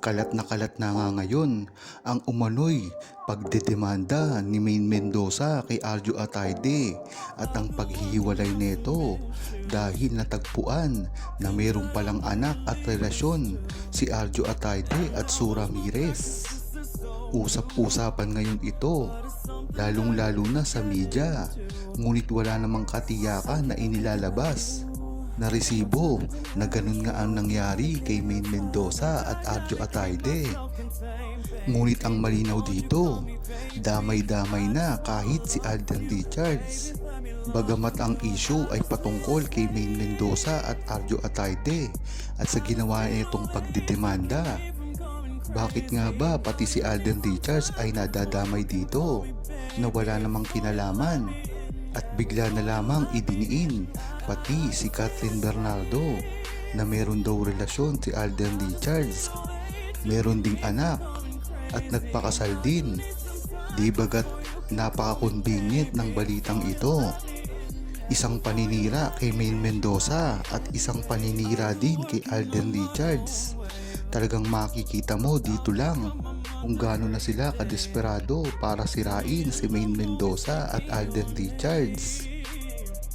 Kalat na kalat na nga ngayon ang umano'y pagdedemanda ni Main Mendoza kay Arjo Atayde at ang paghihiwalay nito dahil natagpuan na mayroong palang anak at relasyon si Arjo Atayde at Sura Ramirez. Usap-usapan ngayon ito lalong lalo na sa media ngunit wala namang katiyakan na inilalabas na resibo na ganun nga ang nangyari kay Main Mendoza at Arjo Atayde. Ngunit ang malinaw dito, damay-damay na kahit si Alden Richards. Bagamat ang issue ay patungkol kay Main Mendoza at Arjo Atayde at sa ginawa nitong pagdidemanda. Bakit nga ba pati si Alden Richards ay nadadamay dito na wala namang kinalaman? At bigla na lamang idiniin pati si Kathleen Bernardo na meron daw relasyon si Alden Richards. Meron ding anak at nagpakasal din. Di bagat napaka-convenient ng balitang ito. Isang paninira kay Main Mendoza at isang paninira din kay Alden Richards. Talagang makikita mo dito lang kung gaano na sila kadesperado para sirain si Main Mendoza at Alden Richards.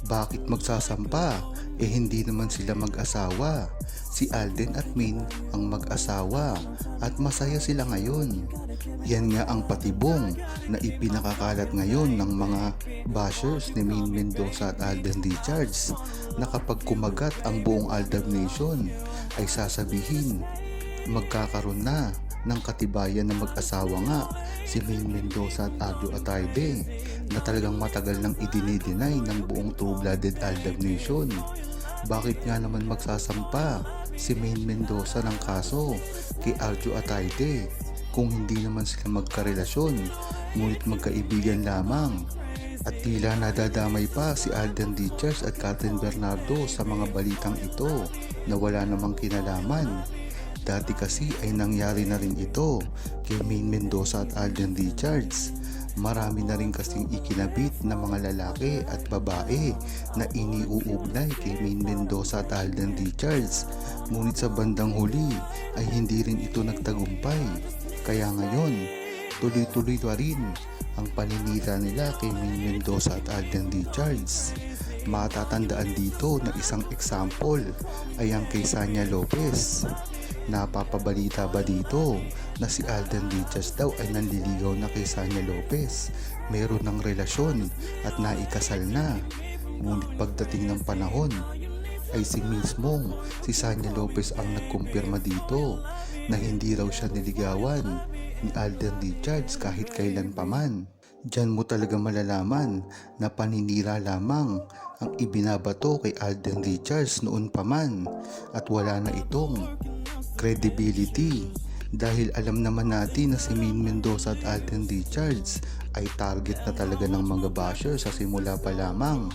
Bakit magsasampa? Eh hindi naman sila mag-asawa. Si Alden at Main ang mag-asawa at masaya sila ngayon. Yan nga ang patibong na ipinakakalat ngayon ng mga bashers ni Main Mendoza at Alden Richards na kapag kumagat ang buong Aldab Nation ay sasabihin magkakaroon na ng katibayan na mag-asawa nga si Main Mendoza at Arjo Atayde na talagang matagal nang idinideny ng buong True-Blooded Aldab Nation. Bakit nga naman magsasampa si Main Mendoza ng kaso kay Arjo Atayde kung hindi naman sila magkarelasyon ngunit magkaibigan lamang at tila nadadamay pa si Alden Richards at Catherine Bernardo sa mga balitang ito na wala namang kinalaman Dati kasi ay nangyari na rin ito kay Main Mendoza at Alden Richards. Marami na rin kasing ikinabit na mga lalaki at babae na iniuugnay kay Main Mendoza at Alden Richards. Ngunit sa bandang huli ay hindi rin ito nagtagumpay. Kaya ngayon, tuloy-tuloy pa rin ang paninira nila kay Main Mendoza at Alden Richards. Matatandaan dito na isang example ay ang kay Sanya Lopez. Napapabalita ba dito na si Alden Richards daw ay nanliligaw na kay Sanya Lopez? Meron ng relasyon at naikasal na. Ngunit pagdating ng panahon ay si mismong si Sanya Lopez ang nagkumpirma dito na hindi raw siya niligawan ni Alden Richards kahit kailan paman. Diyan mo talaga malalaman na paninira lamang ang ibinabato kay Alden Richards noon pa man at wala na itong credibility dahil alam naman natin na si Min Mendoza at Alden Richards ay target na talaga ng mga basher sa simula pa lamang.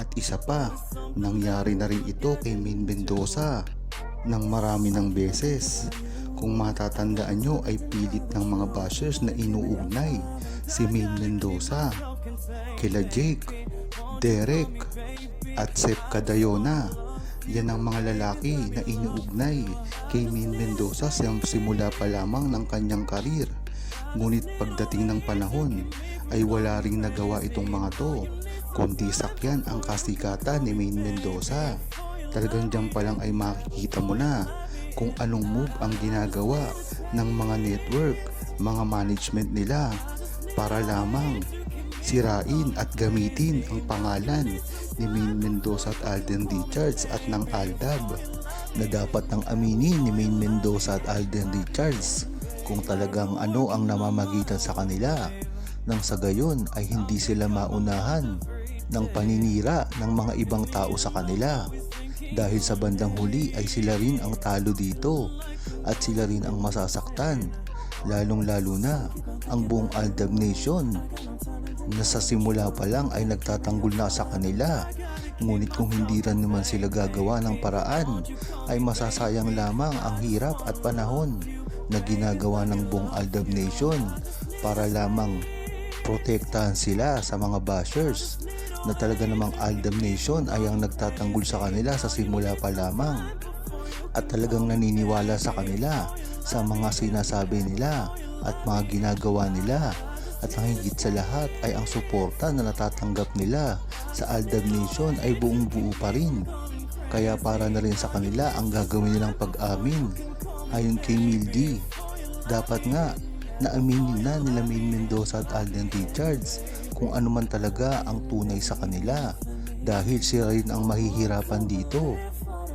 At isa pa, nangyari na rin ito kay Min Mendoza ng marami ng beses. Kung matatandaan nyo ay pilit ng mga bashers na inuugnay si Min Mendoza, kila Jake, Derek, at Sep Cadayona yan ang mga lalaki na inuugnay kay Min Mendoza simula pa lamang ng kanyang karir. Ngunit pagdating ng panahon ay wala ring nagawa itong mga to, kundi sakyan ang kasikatan ni Main Mendoza. Talagang dyan pa lang ay makikita mo na kung anong move ang ginagawa ng mga network, mga management nila para lamang sirain at gamitin ang pangalan ni Main Mendoza at Alden Richards at ng Aldab na dapat nang aminin ni Main Mendoza at Alden Richards kung talagang ano ang namamagitan sa kanila nang sa gayon ay hindi sila maunahan ng paninira ng mga ibang tao sa kanila. Dahil sa bandang huli ay sila rin ang talo dito at sila rin ang masasaktan lalong lalo na ang buong Aldab Nation na sa simula pa lang ay nagtatanggol na sa kanila. Ngunit kung hindi rin naman sila gagawa ng paraan, ay masasayang lamang ang hirap at panahon na ginagawa ng buong Aldab Nation para lamang protektahan sila sa mga bashers na talaga namang Aldab Nation ay ang nagtatanggol sa kanila sa simula pa lamang at talagang naniniwala sa kanila sa mga sinasabi nila at mga ginagawa nila at ang higit sa lahat ay ang suporta na natatanggap nila sa Aldab Nation ay buong buo pa rin. Kaya para na rin sa kanila ang gagawin nilang pag-amin. Ayon kay Mildy, dapat nga na aminin na nila Main Mendoza at Alden Richards kung ano man talaga ang tunay sa kanila dahil sila rin ang mahihirapan dito.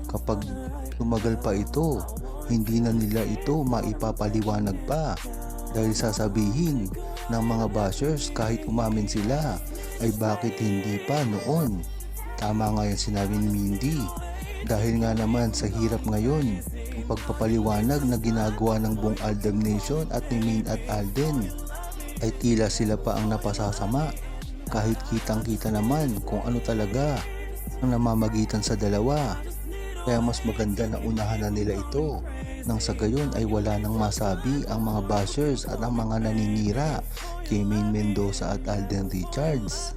Kapag tumagal pa ito, hindi na nila ito maipapaliwanag pa dahil sasabihin ng mga bashers kahit umamin sila ay bakit hindi pa noon. Tama nga yung sinabi ni Mindy. Dahil nga naman sa hirap ngayon ang pagpapaliwanag na ginagawa ng buong Aldam Nation at ni Main at Alden ay tila sila pa ang napasasama. Kahit kitang kita naman kung ano talaga ang namamagitan sa dalawa kaya mas maganda na unahan na nila ito nang sa gayon ay wala nang masabi ang mga bashers at ang mga naninira kay Main Mendoza at Alden Richards.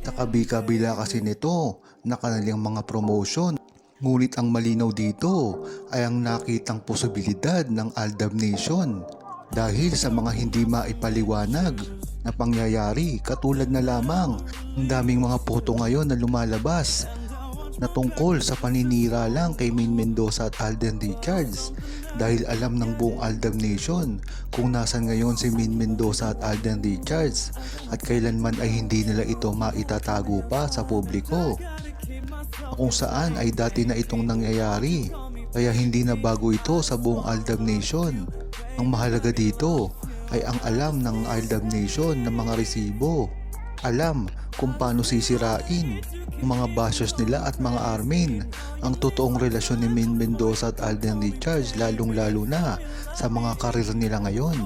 Takabi-kabila kasi nito na kanilang mga promotion. Ngunit ang malinaw dito ay ang nakitang posibilidad ng Aldab Nation dahil sa mga hindi maipaliwanag na pangyayari katulad na lamang ang daming mga photo ngayon na lumalabas na tungkol sa paninira lang kay Main Mendoza at Alden Richards dahil alam ng buong Aldab Nation kung nasan ngayon si Main Mendoza at Alden Richards at kailanman ay hindi nila ito maitatago pa sa publiko. Kung saan ay dati na itong nangyayari kaya hindi na bago ito sa buong Aldab Nation. Ang mahalaga dito ay ang alam ng Aldab Nation ng mga resibo alam kung paano sisirain ng mga bashers nila at mga armin ang totoong relasyon ni Min Mendoza at Alden Richards lalong lalo na sa mga karir nila ngayon.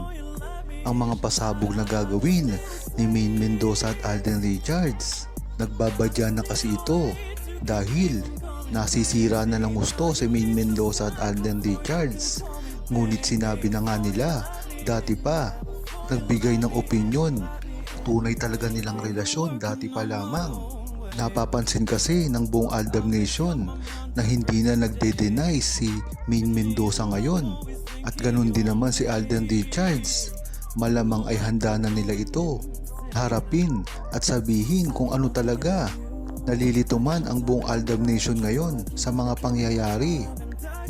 Ang mga pasabog na gagawin ni Min Mendoza at Alden Richards. Nagbabadya na kasi ito dahil nasisira na ng gusto si Min Mendoza at Alden Richards. Ngunit sinabi na nga nila dati pa nagbigay ng opinion tunay talaga nilang relasyon dati pa lamang. Napapansin kasi ng buong Aldab Nation na hindi na nagde-deny si Min Mendoza ngayon at ganun din naman si Alden Richards. Malamang ay handa na nila ito. Harapin at sabihin kung ano talaga. Nalilito man ang buong Aldab Nation ngayon sa mga pangyayari.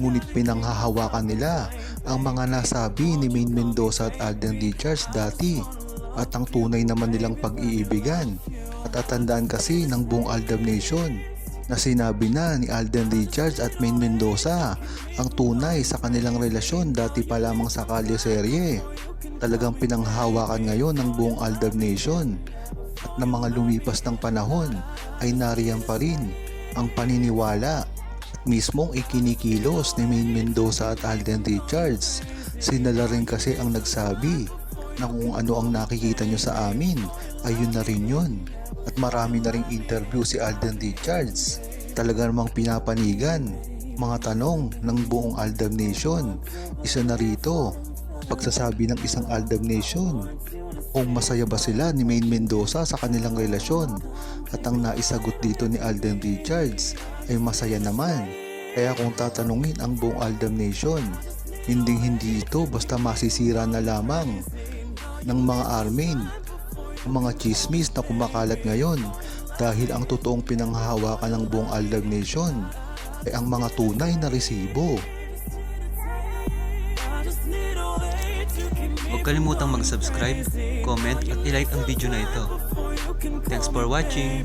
Ngunit pinanghahawakan nila ang mga nasabi ni Main Mendoza at Alden Richards dati at ang tunay naman nilang pag-iibigan. At atandaan kasi ng buong Aldab Nation na sinabi na ni Alden Richards at Main Mendoza ang tunay sa kanilang relasyon dati pa lamang sa kalye serye. Talagang pinanghahawakan ngayon ng buong Aldab Nation at ng mga lumipas ng panahon ay nariyan pa rin ang paniniwala at mismong ikinikilos ni Main Mendoza at Alden Richards. Sinala rin kasi ang nagsabi na kung ano ang nakikita nyo sa amin, ayun na rin yun. At marami na ring interview si Alden Richards. Talaga namang pinapanigan mga tanong ng buong Aldab Nation. Isa na rito, pagsasabi ng isang Aldab Nation kung masaya ba sila ni Main Mendoza sa kanilang relasyon at ang naisagot dito ni Alden Richards ay masaya naman. Kaya kung tatanungin ang buong Aldab Nation, hindi hindi ito basta masisira na lamang ng mga armin, ang mga chismis na kumakalat ngayon dahil ang totoong pinanghahawakan ng buong Aldab Nation ay ang mga tunay na resibo. Huwag kalimutang mag-subscribe, comment at ilike ang video na ito. Thanks for watching!